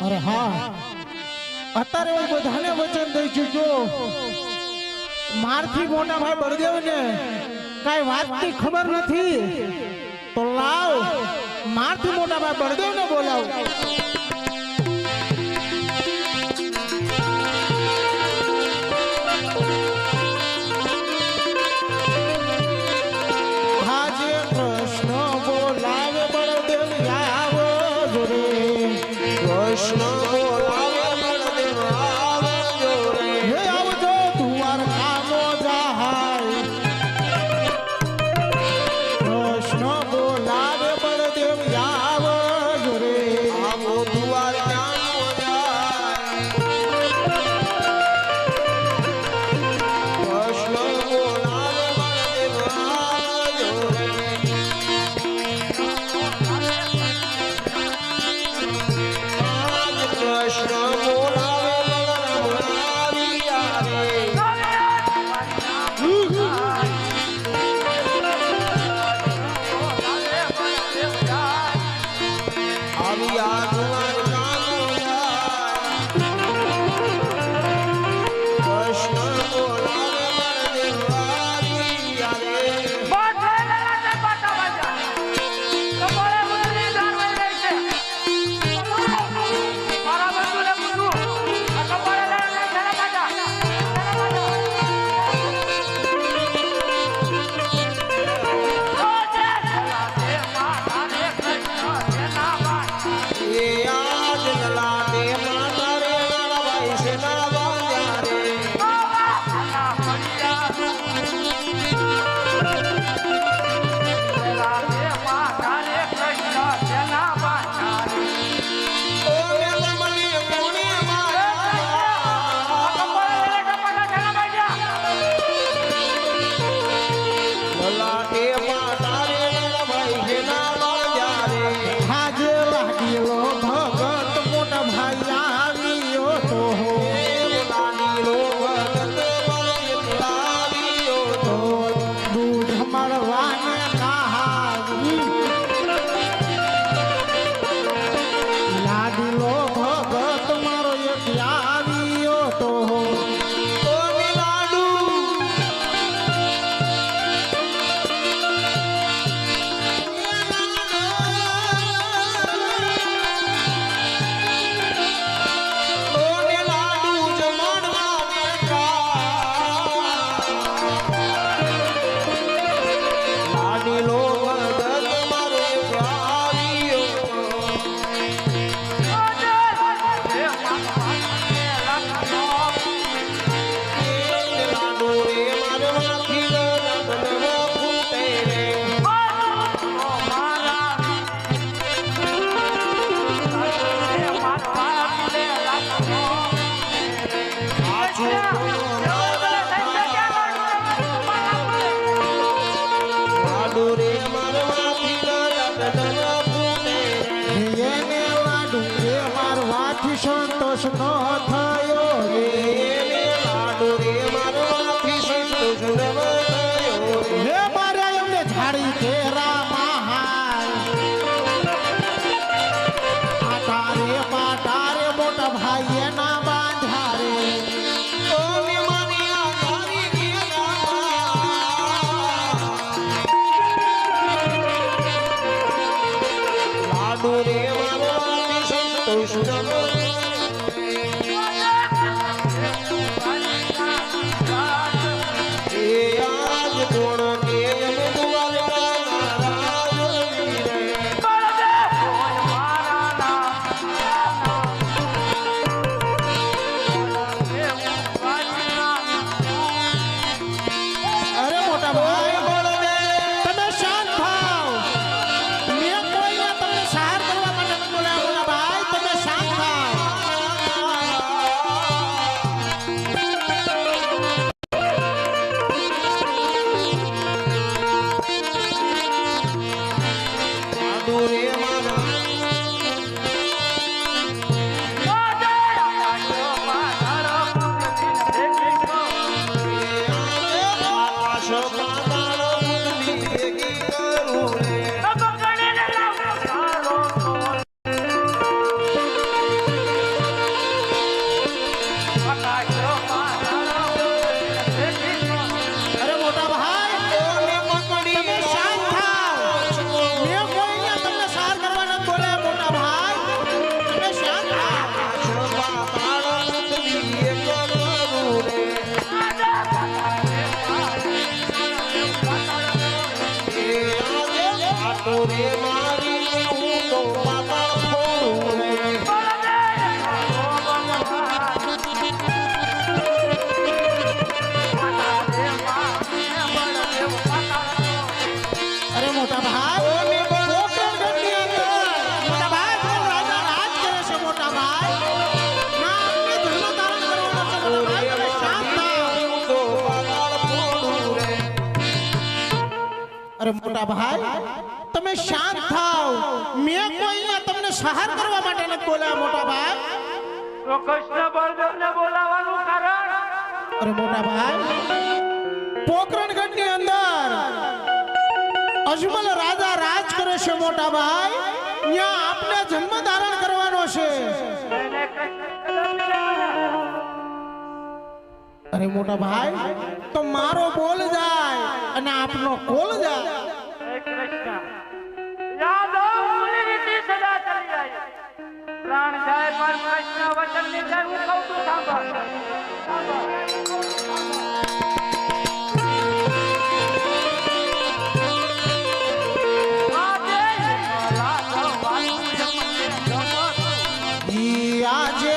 અરે હા. અત્યારે હું બધાને વચન દઈ છું ચૂક્યો મારથી મોટા ભાઈ બળદેવને કાંઈ વાતની ખબર નથી. તો લાવ, મારથી મોટા ભાઈ બળદેવને બોલાવ. મોટા ભાઈ તમે શાંત થાવ મેં કોઈ અહીંયા તમને સહાર કરવા માટે નથી બોલાયા મોટા ભાઈ. તો કૃષ્ણ બળદેવને બોલાવવાનું કારણ? અરે મોટા ભાઈ પોકરણગઢની અંદર અજમલ રાજા રાજ કરે છે મોટા ભાઈ. ત્યાં આપને જન્મ ધારણ કરવાનો છે. અરે મોટા ભાઈ તો મારો બોલ જાય અને આપનો કોલ જાય. કૃષ્ણ વચન ને જય હું કહું છું સાંભળ આવશું આજે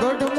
લાગો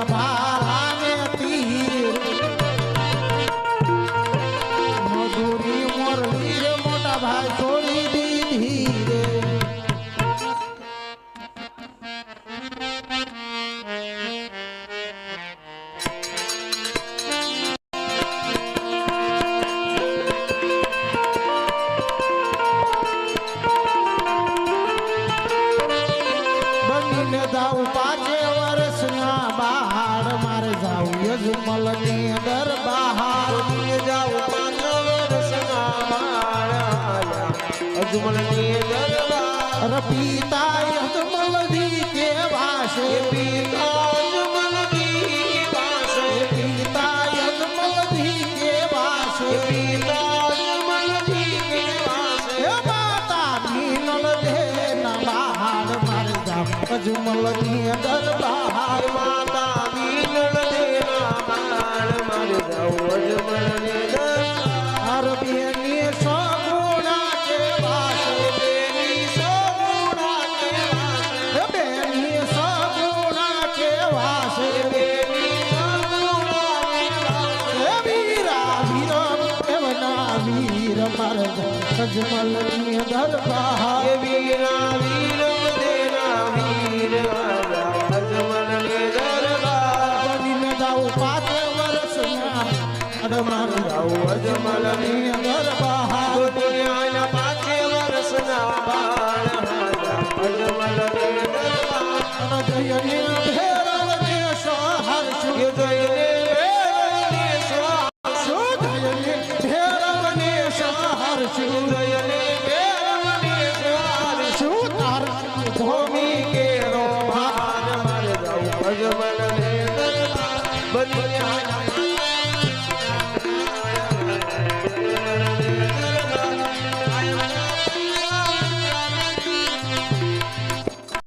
Sabah. જાઉં અજમલની અંદર બહાર માતા બીનળ દેના બાળ મારે અજમલની દરબાર અરે બેની સગુણા કેવા છે હે બેની હે વીરા વીરા Portugal.